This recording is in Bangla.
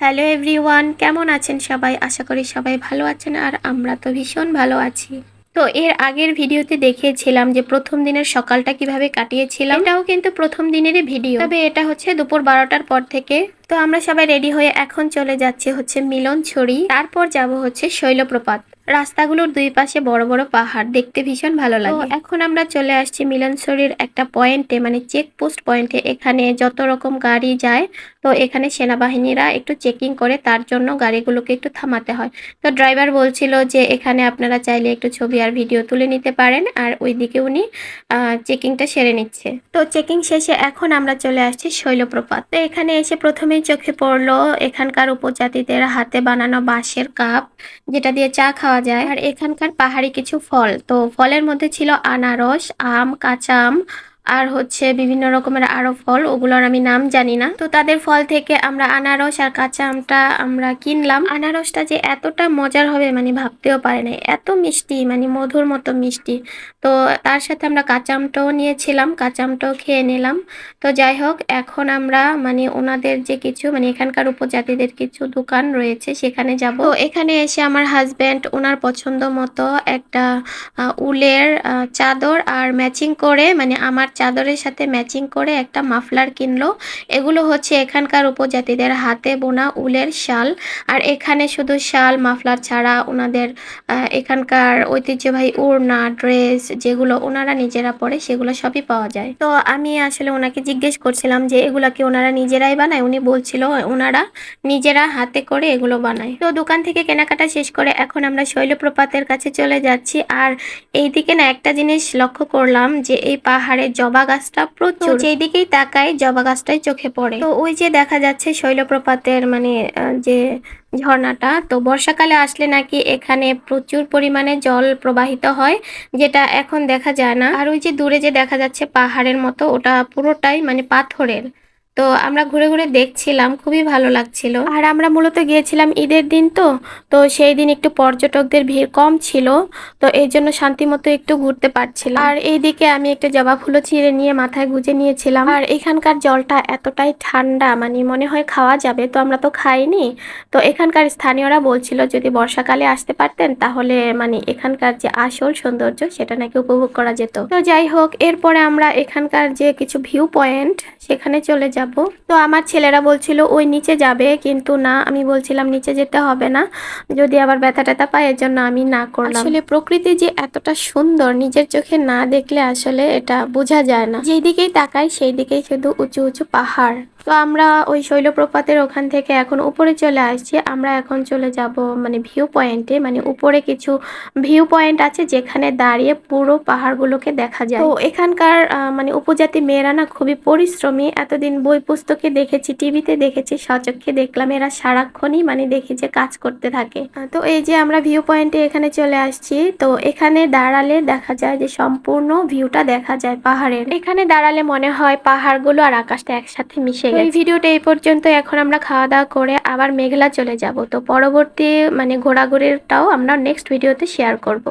হ্যালো এভরিওয়ান কেমন আছেন সবাই? আশা করি সবাই ভালো আছেন আর আমরা তো ভীষণ ভালো আছি। তো এর আগের ভিডিওতে দেখিয়েছিলাম যে প্রথম দিনের সকালটা কীভাবে কাটিয়েছিলাম। এটাও কিন্তু প্রথম দিনের ভিডিও। তবে এটা হচ্ছে দুপুর বারোটার পর থেকে। তো আমরা সবাই রেডি হয়ে এখন চলে যাচ্ছে হচ্ছে মিলন ছড়ি তারপর যাব হচ্ছে শৈলপ্রপাত। রাস্তাগুলোর দুই পাশে বড় বড় পাহাড়। দেখতে ভীষণ ভালো লাগে। এখন আমরা চলে আসছি মিলনসরির একটা পয়েন্টে মানে চেক পোস্ট পয়েন্টে। এখানে যত রকম গাড়ি যায় তো এখানে সেনাবাহিনীরা একটু চেকিং করে তার জন্য গাড়িগুলোকে একটু থামাতে হয়। তো ড্রাইভার বলছিল যে এখানে আপনারা চাইলে একটু ছবি আর ভিডিও তুলে নিতে পারেন। আর ওইদিকে উনি চেকিংটা সেরে নিচ্ছে। তো চেকিং শেষে এখন আমরা চলে আসছি শৈলপ্রপাত। তো এখানে এসে প্রথমেই চোখে পড়ল এখানকার উপজাতিদের হাতে বানানো বাঁশের কাপ যেটা দিয়ে চা খাওয়া যায়। আর এখানকার পাহাড়ি কিছু ফল। তো ফলের মধ্যে ছিল আনারস আম কাঁচা আম আর হচ্ছে বিভিন্ন রকমের আরও ফল, ওগুলোর আমি নাম জানি না। তো তাদের ফল থেকে আমরা আনারস আর কাঁচা আমটা আমরা কিনলাম। আনারসটা যে এতটা মজার হবে মানে ভাবতেও পারে না এত মিষ্টি মানে মধুর মতো মিষ্টি। তো তার সাথে আমরা কাঁচা আমটাও নিয়েছিলাম, কাঁচা আমটাও খেয়ে নিলাম। তো যাই হোক, এখন আমরা মানে ওনাদের যে কিছু মানে এখানকার উপজাতিদের কিছু দোকান রয়েছে, সেখানে যাব। এখানে এসে আমার হাজব্যান্ড ওনার পছন্দ মতো একটা উলের চাদর আর ম্যাচিং করে মানে আমার চাদরের সাথে ম্যাচিং করে একটা মাফলার কিনলো। এগুলো হচ্ছে এখানকার উপজাতিদের হাতে বোনা উলের শাল। আর এখানে শুধু শাল, মাফলার ছাড়া ওনাদের এখানকার ঐতিহ্যবাহী উড়না, ড্রেস যেগুলো ওনারা নিজেরা পরে সেগুলো সবই পাওয়া যায়। তো আমি আসলে ওনাকে জিজ্ঞেস করছিলাম যে এগুলো কি ওনারা নিজেরাই বানায়? উনি বলছিল ওনারা নিজেরা হাতে করে এগুলো বানায়। তো দোকান থেকে কেনাকাটা শেষ করে এখন আমরা শৈলপ্রপাতের কাছে চলে যাচ্ছি। আর এইদিকে না একটা জিনিস লক্ষ্য করলাম যে এই পাহাড়ের জবা গাছটা প্রচুর। যেদিকেই তাকায় জবা গাছটাই চোখে পড়ে। তো ওই যে দেখা যাচ্ছে শৈলপ্রপাতের মানে যে ঝর্ণাটা তো বর্ষাকালে আসলে নাকি এখানে প্রচুর পরিমাণে জল প্রবাহিত হয় যেটা এখন দেখা যায় না। আর ওই যে দূরে যে দেখা যাচ্ছে পাহাড়ের মতো ওটা পুরোটাই মানে পাথরের। তো আমরা ঘুরে ঘুরে দেখছিলাম, খুবই ভালো লাগছিল। আর আমরা মূলত গিয়েছিলাম ঈদের দিন তো তো সেই দিন একটু পর্যটকদের ভিড় কম ছিল, তো এই জন্য শান্তি মতো একটু ঘুরতে পারছিলাম। আর এইদিকে আমি একটা জবা ফুলও ছিঁড়ে নিয়ে মাথায় গুজে নিয়েছিলাম। আর এখানকার জলটা এতটাই ঠান্ডা মানে মনে হয় খাওয়া যাবে, তো আমরা তো খাইনি। তো এখানকার স্থানীয়রা বলছিল, যদি বর্ষাকালে আসতে পারতেন, তাহলে মানে এখানকার যে আসল সৌন্দর্য, সেটা নাকি উপভোগ করা যেত। তো যাই হোক, এরপরে আমরা এখানকার যে কিছু ভিউ পয়েন্ট সেখানে চলে যাব। যাব তো আমার ছেলেরা বলছিল, ওই নিচে যাবে। কিন্তু না, আমি বলছিলাম, নিচে যেতে হবে না। যদি আবার ব্যথা ট্যাথা পায়, এর জন্য আমি না করলাম। আসলে প্রকৃতি যে এতটা সুন্দর, নিজের চোখে না দেখলে আসলে এটা বোঝা যায় না। যেই দিকেই তাকাই সেই দিকেই শুধু উঁচু উঁচু পাহাড়। তো আমরা ওই শৈলপ্রপাতের ওখান থেকে এখন উপরে চলে আসছি। আমরা এখন চলে যাব মানে ভিউ পয়েন্টে মানে উপরে কিছু ভিউ পয়েন্ট আছে, যেখানে দাঁড়িয়ে পুরো পাহাড়গুলোকে দেখা যায়। তো এখানকার মানে উপজাতি মেয়েরা না খুবই পরিশ্রমী। এতদিন বই পুস্তকে দেখেছি টিভিতে দেখেছি সচক্ষে দেখলাম। এরা সারাক্ষণই মানে দেখি যে কাজ করতে থাকে। তো এই যে আমরা ভিউ পয়েন্টে এখানে চলে আসছি তো এখানে দাঁড়ালে দেখা যায় যে সম্পূর্ণ ভিউটা দেখা যায় পাহাড়ের। এখানে দাঁড়ালে মনে হয় পাহাড়গুলো আর আকাশটা একসাথে মিশে গেছে। এই ভিডিওটা এই পর্যন্ত এখন আমরা খাওয়া দাওয়া করে আবার মেঘলা চলে যাব। তো পরবর্তী মানে ঘোরাঘুরিটাও আমরা নেক্সট ভিডিওতে শেয়ার করব।